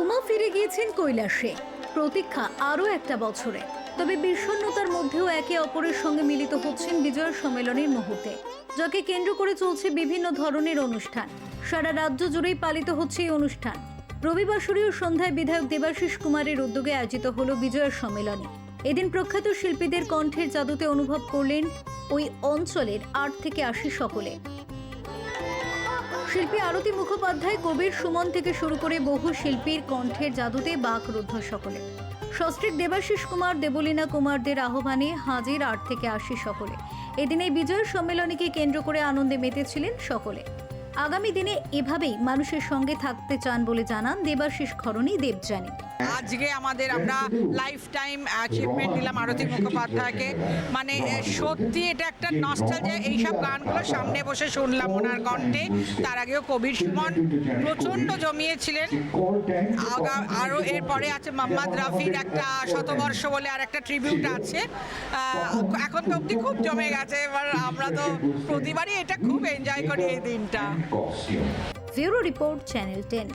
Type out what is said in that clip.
উমা ফিরে গিয়েছেন কৈলাসে। প্রতীক্ষা আরও একটা বছরে। তবে বিষণ্ণতার মধ্যেও একে অপরের সঙ্গে মিলিত হচ্ছেন বিজয় সম্মেলনের মুহূর্তে, যাকে কেন্দ্র করে চলছে বিভিন্ন ধরনের অনুষ্ঠান। সারা রাজ্য জুড়েই পালিত হচ্ছে এই অনুষ্ঠান। রবিবাসরীয় সন্ধ্যায় বিধায়ক দেবাশিস কুমারের উদ্যোগে আয়োজিত হলো বিজয়ের সম্মেলনে। এদিন প্রখ্যাত শিল্পীদের কণ্ঠের জাদুতে অনুভব করলেন ওই অঞ্চলের আট থেকে আশি সকলে। শিল্পী আরতি মুখোপাধ্যায় কবির সুমন থেকে শুরু করে বহু শিল্পীর কণ্ঠের জাদুতে বাক রুদ্ধ সকলে। সস্ত্রীক দেবাশিস কুমার, দেবলীনা কুমারদের আহ্বানে হাজির আট থেকে আশি সকলে। এদিন বিজয় সম্মেলনীকে কেন্দ্র করে আনন্দে মেতেছিলেন সকলে। আগামী দিনে এভাবেই মানুষের সঙ্গে থাকতে চান বলে জানান দেবাশিস খরণী, দেবযানী। আজকে আমাদের আমরা লাইফ টাইম অ্যাচিভমেন্ট দিলাম আরতি মুখোপাধ্যায়কে। মানে সত্যি এটা একটা নস্টালজিয়া এইসব গানগুলো সামনে বসে শুনলাম ওনার কণ্ঠে। তার আগেও কবির সুমন প্রচণ্ড জমিয়েছিলেন। আরও এরপরে আছে মোহাম্মদ রাফির একটা শতবর্ষ বলে আর একটা ট্রিবিউট আছে এখন তো অবধি খুব জমে গেছে, এবার আমরা তো প্রতিবারই এটা খুব এনজয় করি এই দিনটা। Bureau report channel ten